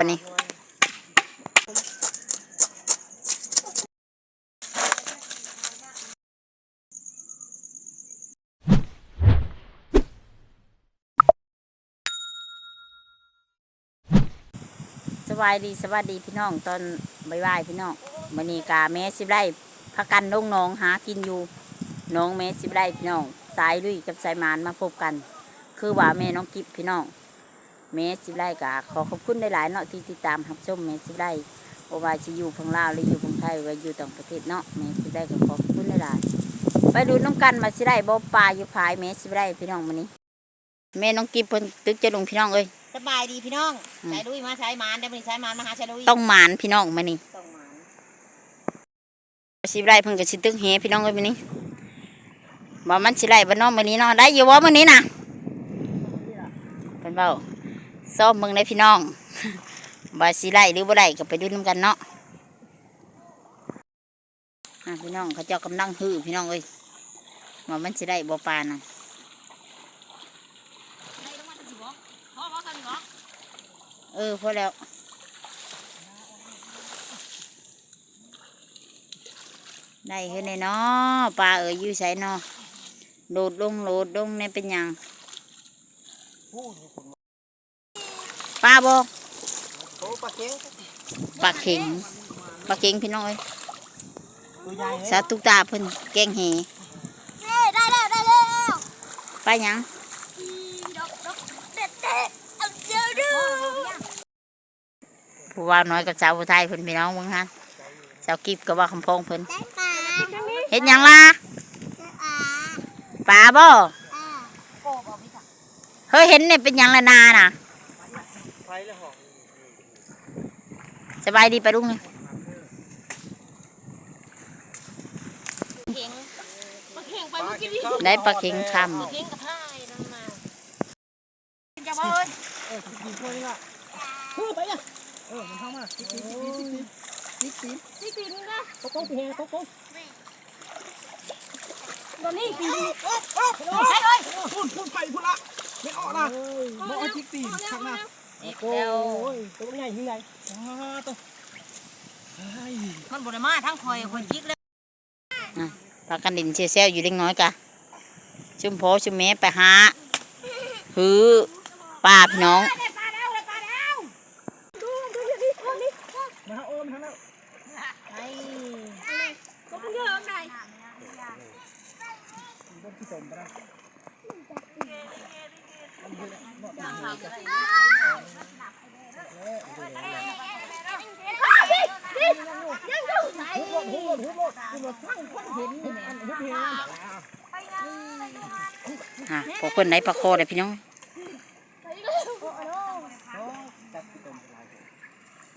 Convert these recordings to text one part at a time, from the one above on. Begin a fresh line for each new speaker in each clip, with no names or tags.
วันนี้สบายดีสวัสดีพี่น้องตอนบ่ายพี่น้องวันนี้กาแม่สิบไร่พักกันลงน้องหากินอยู่น้องแม่สิบไร่พี่น้องสายลุยกับสายมานมาพบกัน คือว่าแม่น้องกิบพี่น้อง แม่สิบไร่กะขอขอบคุณหลายๆเนาะที่ติดตามรับชมแม่สิบไร่บ่ว่าจะอยู่พังลาวหรืออยู่พังไทยหรือว่าอยู่ต่างประเทศเนาะแม่สิบไร่ก็ขอขอบคุณหลายๆไปดูน้ำกันมาสิได้บ่ปลาอยู่ภายแม่สิบไร่พี่น้องมื้อนี้แม่น้องกิบเพิ่นตึกจะลงพี่น้องเอ้ย
สบายดีพี่น้อง
อืม
ใช้ดุยมาใช้มานได้บริใช้มานมาหาใช้ดุย
ต้องหมานพี่น้องมื้อนี้
ต้องมาน
สิบไร่เพิ่นก็สิตึกแฮพี่น้องเอ้ยมื้อนี้บ่มันสิไร่บ่เนาะมื้อนี้เนาะได้อยู่บ่มื้อนี้น่ะเพิ่นเว้า ซ้อมเบิ่งได้พี่น้องว่าสิไร่หรือบ่ไร่ก็ไปดูนํกันเนาะพี่น้องเขาเจ้ากำลังฮือพี่น้องเอ้ยว่ามันสิได้บ่ปลานะเออพอแล้วได้ขึ้ยเนาะปลาเอ๋ยอยู่ใส่เนาะโดดลงโดดลงเนี่ยเป็นหยัง ปลาบ่
โอ้ปลาเค็ง
ปลาเข็งปลาเข็งพี่น้องเอ้ย
ตัวใหญ่
สาตุกตาเพิ่นแกงแห
ได้แล้วได้แล้ว
ปลาหยัง
ดอกดอกเด็ดเด็ดเอาเจอดู
ผู้ว่าน้อยกับสาวผู้ไทยเพิ่นพี่น้องมึงฮะสาวกิบกับว่าคำพองเพิ่น
ได้ปลา
เห็นหยังล่ะ
อ่า
ปลาบ่
อ่าโอ้บอกพี่ค่ะ
เฮ้ยเห็นเนี่ยเป็นหยังละนาน่ะ
ไปแล้วหอ
สบายดีไปลุงเลย
เค็งปลาเค็งไปเมื่อกี้ดิ
ได้ปลาเข็งค
ปลาเค็งกับผ้านั่นมาจะบ่เอ้ย
เออกินพวกนี้ละเออไปอะเออมันเข้ามาติ๊กติ๊กติ๊กติ๊กติ๊กติ๊ก
นี่กินนะ
โต๊ะโต๊ะพี่แฮโต๊ะโต๊ะ
ตอนนี้กิน
โอ้โอ้
ใช่เลย
พูดพูดไปพูดละไม่ออกนะมองติ๊กติ๊กข้างหน้า
อีก
โอ้
แล้ว
ยตัวใหญ่ยังไงอ๋อตัวเฮ้ย
มันบ่ได้มาทั้งคอยคนจิกเลยำ
พากันดินเชียเซลอยู่เล็กน้อยกะชุมโพชุมแม่ไปหาหือป้าพี่น้อง
ได้ปลาแล้วได้ปลาแล้วดูดูอย่างนี้คนนี้
มาโอ้มทั้งนั้น
ไอ้ก็เพิ่งเยอะไง
ต้นที่จมไปแล้ว
ยังอยู่
หุบหมดหุบหมดหุบหมดหุบหมดทั้งคนเห็นอันหุบเห็น
อะพวกคนไหนปลาโคเลยพี่น้อง
ไป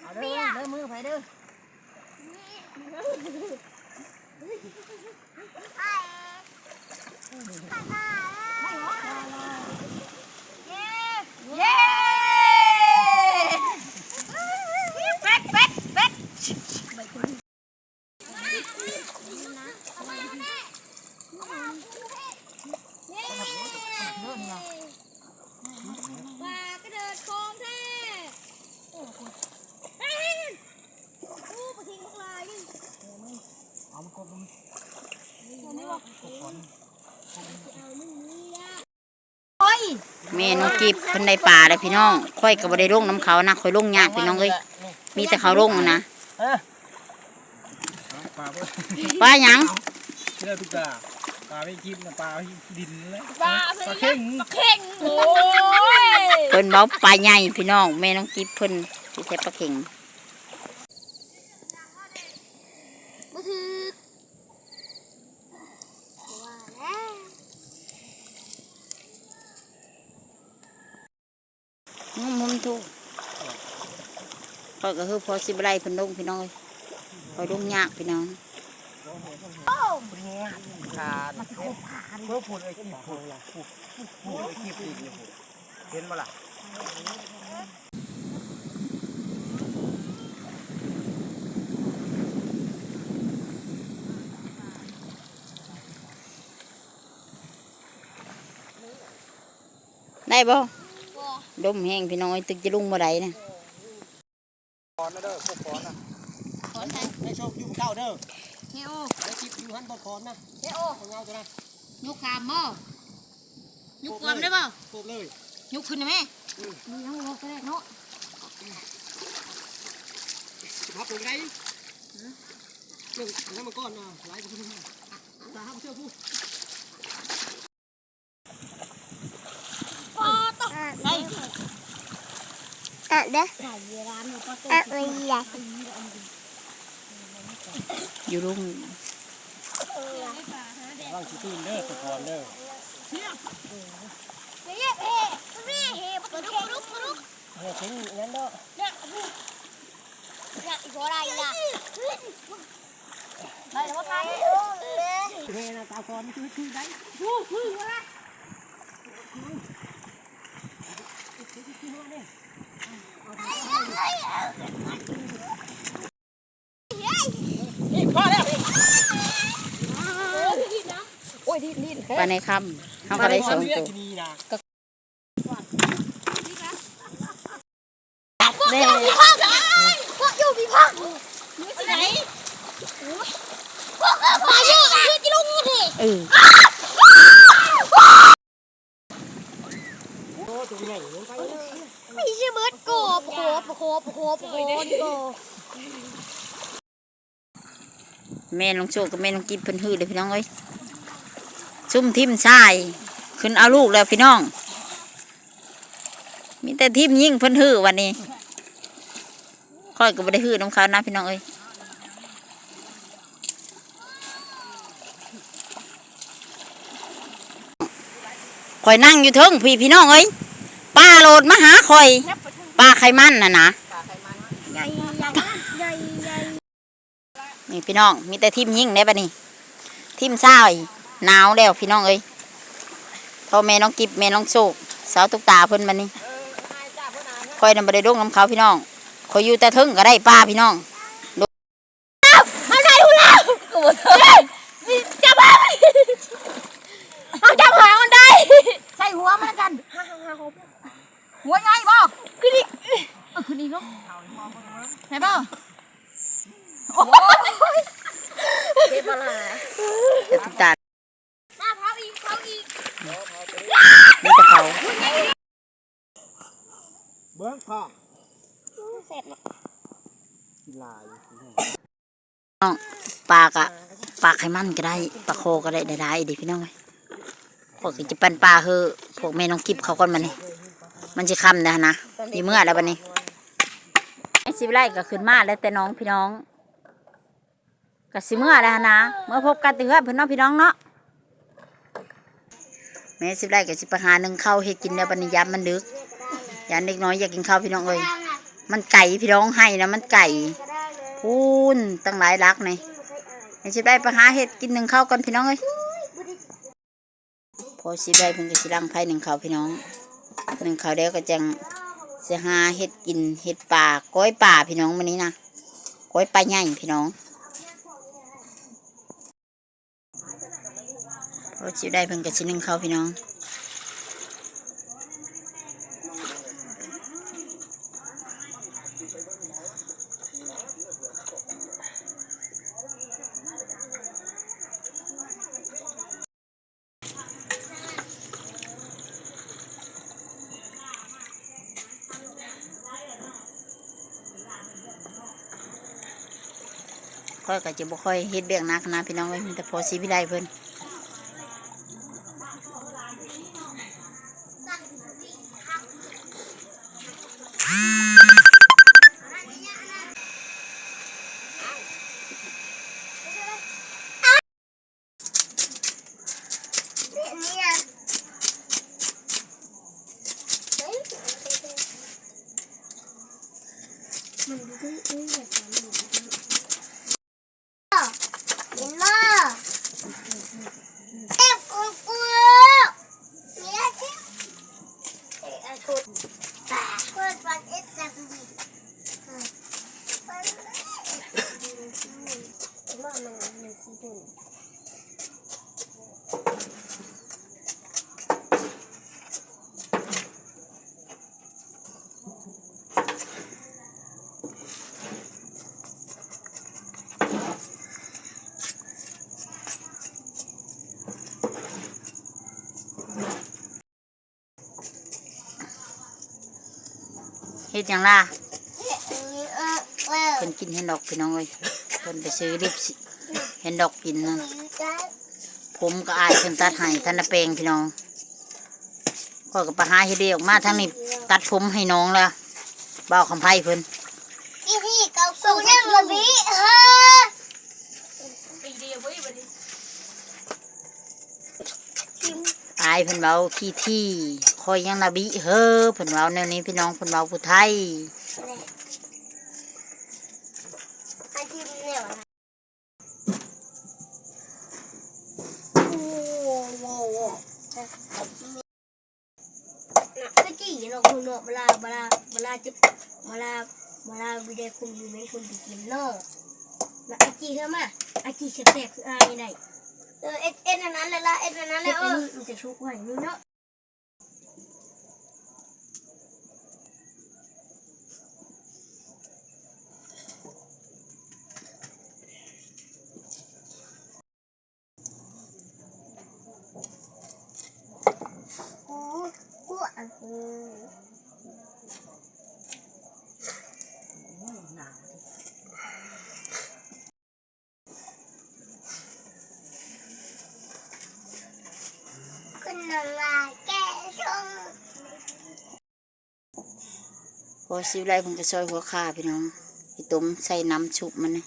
เอาเด้อเด้อมือไปเด้อย้เป็ดเป็ดเป็ดปลากระเดิดโคมแท้โอ้โหเฮ้ยอู้ปลาทิ้งพวกลายนี่
เอามากบมัน
ตัวนี้วะโอ้ย
เม นูกีบคนในป่าเลยพี่น้องค่อยกับบได้ลงน้ำเขานะค่อยลงยากพี่น้องเอ้ยมีแต่เขาลงนะ
ปลาเพื่อ
ว่าหยัง
เชื่อทุกตาปลาไม่กินปลาดินเลย
ปลา
ปลาเข่ง
เข่งโอ้ย
เพิ่นเบาปลาใหญ่พี่น้องแม่น้องกีบเพิ่นที่แท้ปลาเข็ง
บ่ถือว่าแล้ว
งุ้มมุมทุกค่อยก็คือ พอสิบไรเพิ่นลงพี่น้องเอ้ยค่อยลงยากพี่น้อง
ขาดเมื่อพูดไอ้ขี้พูดพูดพูดไอ้ขี้ปีกเห็นมาล่ะ
ได้บ่ดมแห้งพี่น้องเอ้ยตึกจะลุงบ่ได้นะ
อนนะเด้อพวกฟอนนะ
ขอนใคร
ให้โชคยุ่งเก้าเด้ อ
เทโอ
ให้คลิปอยู่หันบ่ฟอนนะ
เทโอ
ของเงาตัวนั้น
ยกขามบ่ยกความได้บ่
โคบเลย
ยกขึ้นนะแม่มีทั้งโลกก็ได้เนาะ
พับตรงไหนเรื่องน้ำมันก้อนนะหลายคนมาตาห้ามเชื่อผู้
ปอตกไป
อะเด้อ
ใส่ร้านปอตก
อะไม่อยาก
อยู่รุ่ง
ร่างชิตีนเด้อตะกอนเด้อ
เฮ้ยเฮ้ยแม่เฮ้ยปลุกปลุกปลุก
เฮ้ยทิ้งงั้นเด้อ
เนี่ยเนี่ยอีกอะไรล่ะไปแล้วกัน
เฮ้ยนะตาคอนคือคือได้
ดูพึ่งอะไร
นี่พอแล้ว
โอ้ ยดิ้นดิ้น
ไปในคำเขาก็ได้สองตัว
นี่นะ
ได้
พวกอยู่พี่พักอยู่ที่ไหนพวกพายุคือจะลงงูดิ
เออ
โอ้ตัวใหญ่ลงไปเลย
ไม่ใช่เบิร์ดโกบโคบโคบโคบโคบโก
แม่ลงโชคกับแม่ลงกินเพิ่นหื้อเลยพี่น้องเอ้ย ซุ่มทิมชายขึ้นเอาลูกแล้วพี่น้อง มีแต่ทิมยิ่งเพิ่นหื้อวันนี้ค่อยก็บ่ได้หื้อน้ำเขานะพี่น้องเอ้ยข่อยนั่งอยู่เทิงพี่พี่น้องเอ้ยป้าโหลดมาหาข่อยป้าไขมันน่ะนะ
ใหญ่ใหญ่ใหญ่ใหญ่
นี่พี่น้อง มีแต่ทิมยิ่งได้ปะนี่ทิมเศร้า หนาวแล้วพี่น้องเอ้ยพ่อแม่น้องกิบแม่น้องโศกสาวตุกตาเพิ่นมานี่คอยนำไปได้ดงน้ำเขาพี่น้องคอยอยู่แต่เทึงก็ได้ป้าพี่น้อง
เอาใจหูแล้วจับมาเอาจับหางมันได้ใส่หัวมันกันหัวใหญ่บ่ขึ้นอีกขึ้นอีกลูกไหนบ่
แต่ตุกตา
หน้าเท้าอีกเท้าอีก
มีแต่เขา
เบิ้งพ่อ
เสร็จแล้ว
กินลาย
ปลากะปลาไข่มันก็ได้ปลาโคก็ได้ได้ๆดิพี่น้องเอ้ยพวกจะปันปลาเฮอพวกแม่น้องกิบเขาก่อนมานี่มันจะคำนะนะมีเมื่อแล้วบันนี้ไอ้สิบไร่ก็ขึ้นมาแล้วแต่น้องพี่น้องก็สิเมื่อแล้วนะเมื่อพบกันเตือนพี่น้องพี่น้องเนาะแม่สิบไร่ก็สิไปหาหนึ่งข้าวเฮ็ดกินแล้วบันนี้ยามมันดึก อย่าเด็กน้อยอยากกินข้าวพี่น้องเอ้ยมันไก่พี่น้องให้นะมันไก่พูนตั้งหลายรักนี่แม่สิบไร่ไปหาเฮ็ดกินหนึ่งข้าวก่อนพี่น้องเอ้ยพอสิบไร่เพิ่นก็สิลังไผ่หนึ่งข้าวพี่น้องหนึ่งข้าวเดียวก็จังสิหาเฮ็ดกินเฮ็ดป่าก้อยป่าพี่น้องวันนี้นะก้อยปลาใหญ่พี่น้องพอจิได้เพิ่นกับชิ้นหนึ่งเขาวพี่น้อง พ่อก็จะบ่ค่อยเฮ็ดเบียงนักนะพี่น้องเว้ยมีแต่พอสิวิได้เพิ่น ฮ็ดหยังล่ะ
เออเออ
เพิ่นกินเห็นดอกพี่น้องเอ้ยเพิ่นไปซื้อลิปสิเห็นดอกกินนั่นผมก็อายเพิ่นตัดให้ท่านน่ะแปลงพี่น้องก็ก็ไปหาเฮ็ดเดีออกมาทางนี้ตัดผมให้น้องแล้วบ่าวคำไผเพิ่น
อีที่เกาสูงยังระบีฮะ
อายเพิ่นเว้าขี้ที่ค อยยังระบิเฮ้อเพิ่นเว้าแนวนี้พี่น้องเพิ่นเว้าผู้ไทย
อาทิตย์เนี่ยโว้โว้โว้น่ะก็จี้เนาะคุณเนาะเวลาเวลาเวลาจะเวลาเวลาวิดีโอคุณอยู่ในคุณกินเนาะแล้วอาจีเข้ามาอาจีเสพๆคืออายได้เออเอ็ดเอ็ดอันนั้นเลยละเอ็ดอันนั้นเลยเออมันจะชุกไว้นี่เนาะ กูกูอะกูคุณนำมาแก้ชง
พอ สิวไรเพิ่นก็ซอยหัวขาพี่น้องพี่ต้มใส่น้ำชุบมันนะ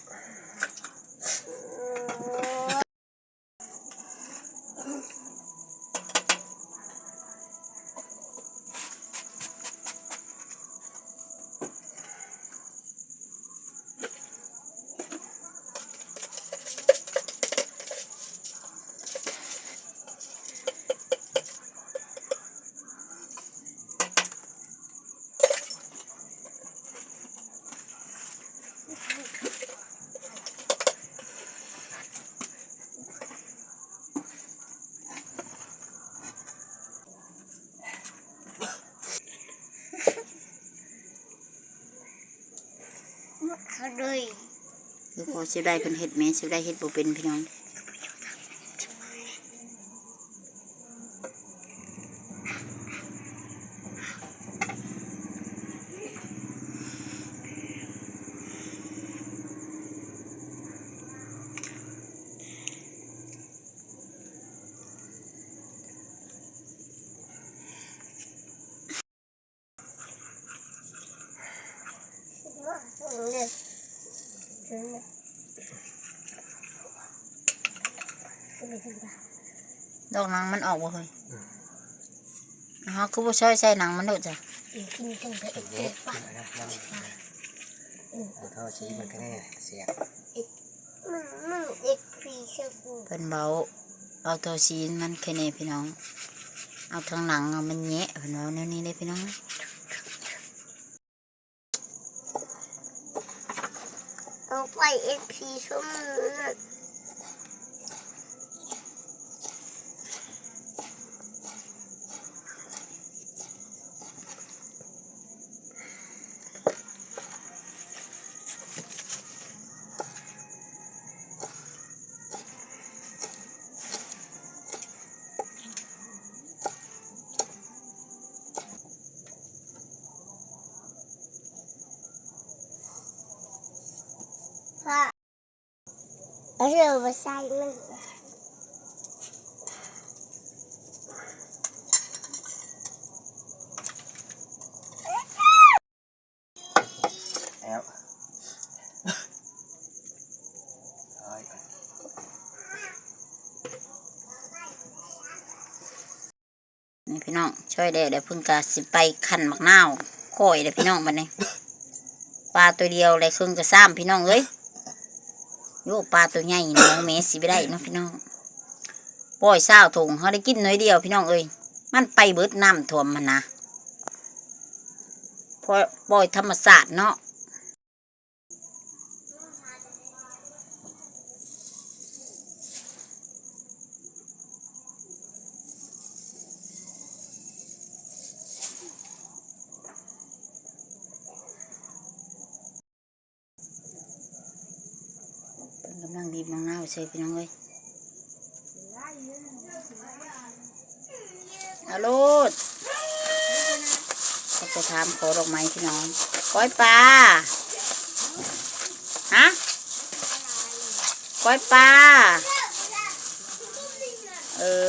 เขาเลย
คือพอสิวไรเพิ่นเฮ็ดแม่สิวไรเฮ็ดบ่เป็นพี่น้อง
เนี่ย
ดอกหนังมันออกบ่เฮ้ยอ๋อคือบ่ซอยใส่หนังมันโดดจ้ะ
กินกันไปอีก
เอ๊ะเอาเท่าชี้มันก็แน่เสีย
มึงมึงเอ็กพีเชกู
เพิ่นเบาเอาตัวซีนมันแค่นี้พี่น้อง เอาทางหนังเอามันแยะเพิ่นเว้าแนวนี้เลยพี่น้อง
เอาไปเอ็กพีชั่วโมง เอาเรือมาใส่มัน
แอบเอ้ย
นี่พี่น้องช่วยเด้เดี๋ยวเพิ่งกะสิไปขันมักนาวค่อยเด้อพี่น้องบัดนี้ปลาตัวเดียวเลยครึ่งกระซ้ำพี่น้องเอ้ย โยปลาตัวใหญ่น้องเมสิไปได้เนาะพี่น้องปล่อยเศร้าถุงเขาได้กินน้อยเดียวพี่น้องเอ้ยมันไปเบิดน้ำท่วมมันนะพอปล่อยธรรมศาสตร์เนาะ เพิ่นกำลัง บีบมะนาวใส่พี่น้องเลยอาโลดเขาจะถามขอดอกไม้พี่น้องก้อยปลาฮะก้อยปลาเออ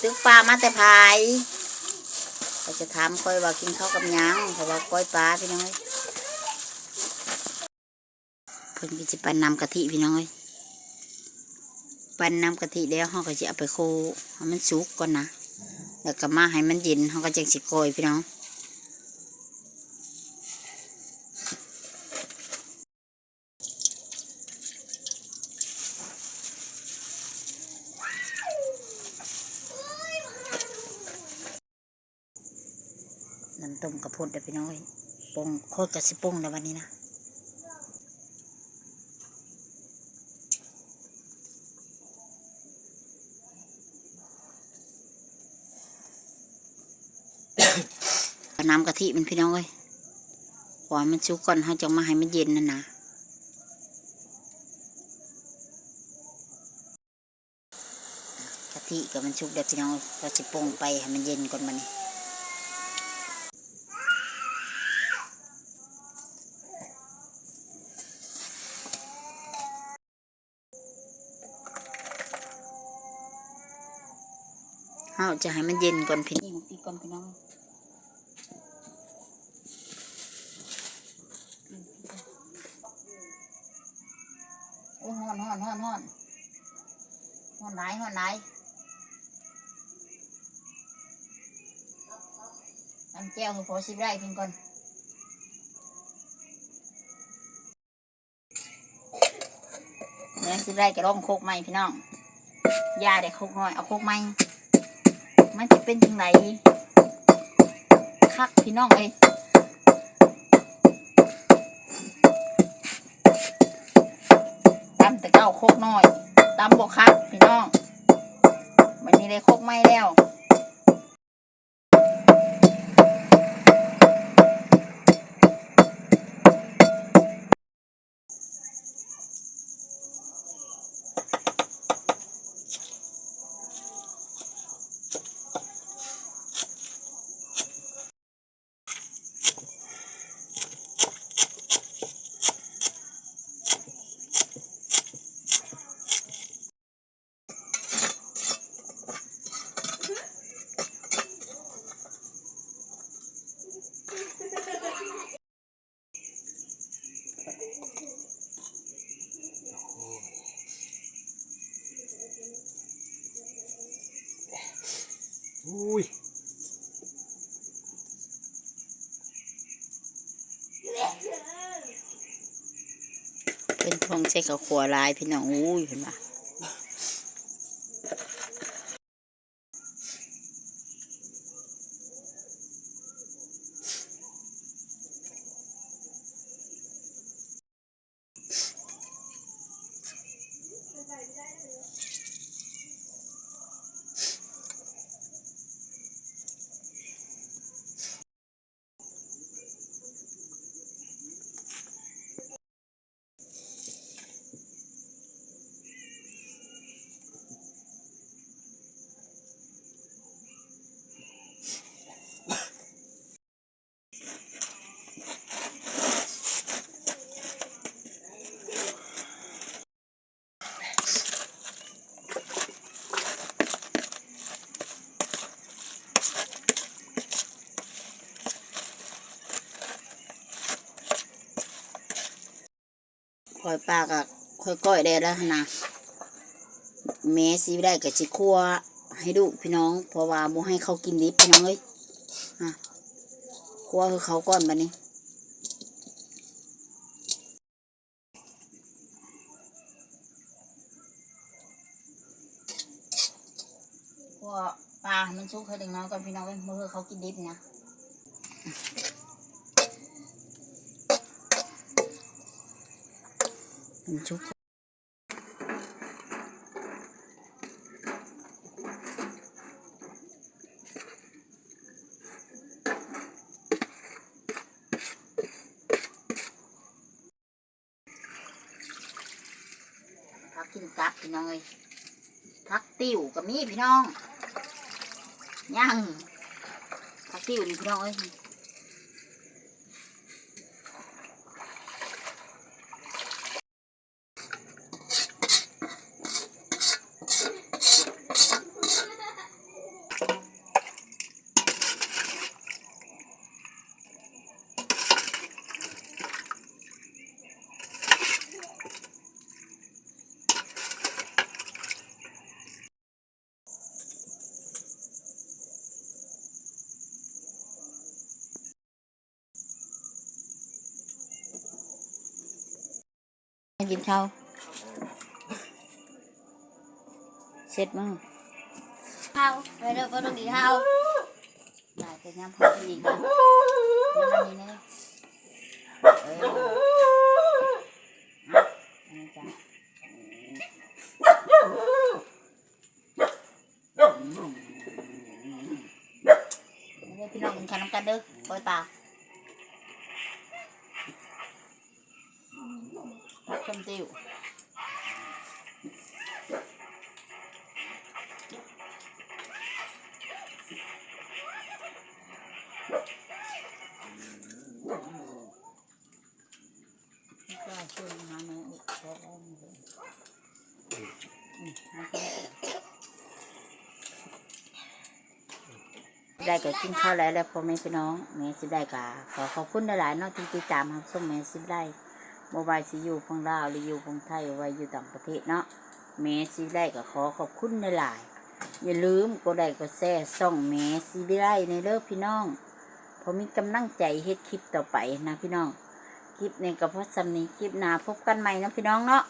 ตึกปลามาแต่พายเขาจะถามก้อยว่ากินข้าวกับยังเพราะว่าก้อยปลาพี่น้องเอ้ยเพิ่นก็จะปั่นนำกะทิพี่น้องเอ้ย ปั่นน้ำกะทิแล้วเขาก็จะเอาไปโคให้มันสุกก่อนนะแล้วก็มาให้มันเย็นเขาก็จะสิโกอยพี่น้องน้ำต้มกระพุดเด้อพี่น้องเอ้ยปรุงโคตรกระสิปรุงแล้ววันนี้นะ น้ำกะทิมันพี่น้องเอ้ยขอให้มันสุกก่อนเขาจะมาให้มันเย็นนั่นะกะทิกับมันสุกเด้พี่น้องเราจะปรุงไปให้มันเย็นก่อนมันนี่เอาจะให้มันเย็นก่อนพี่นี่มันตีก่อนพี่น้อง อ้ฮ้อนฮ้อนฮ้อนฮ้อนฮ้อนไหนฮ้อนไหนทำแก้วให้พอสิบไร่เพียงก่อนแม่สิบไร่ก็ร้องโคกใหมพี่น้องยาได้โคกน้อยเอาโคกใหมมันจะเป็นยังไงคักพี่น้องเอ้ย โคกน้อยตำบกคักพี่น้องวันนี้ได้โคกไม่แล้ว
อุ้ย
เป็นทองใส่กับขัวลายพี่น้องอุ้ยเห็นปะ อยปลากับคอยก้อยได้แล้วนะแม่ซีได้กับจิคั่วให้ดูพี่น้อง เพราะว่าโมให้เขากินดิบพี่น้องเอ้ยฮะคั่วคือเขาก่อนบัดนี้พวปลามันสุกให้เด็กน้อยก่อนพี่น้องเว้ยเมื่อเขากินดิบนะ มันสุกพักกินกับพี่น้องเอ้ยพักติวกับมีพี่น้องย่างพักติวนี่พี่น้องเอ้ย กินข้าวเสร็จมั้ง
ข้าวไปเด้อบ่ต้องกินข้าว
ได้แต่ย้ำพออีกนะย้ำอันนี้นะเอออะอันนี้จ้ะเดี๋ยวพี่น้องกินข้าวน้ำกันเด้อปล่อยปาก หาแม่ได้ก็กินข้าวแล้วแล้วพ่อแม่พี่น้องแม่สิได้ก็ขอขอบคุณหลายๆเนาะที่ติดตามครับชมแม่สิได้ โมบายสิอยู่ฝั่งลาวหรืออยู่ฝั่งไทยไว้อยู่ต่างประเทศเนาะแม่สิได้ก็ขอขอบคุณในหลาย อย่าลืมก็ได้ก็แซ่ส่องแม่สิได้ในเลิกพี่น้องพอมีกำลังใจเฮ็ดคลิปต่อไปนะพี่น้อง คลิปนี้ก็เพราะสำนีคลิปหน้าพบกันใหม่นะพี่น้องเนาะ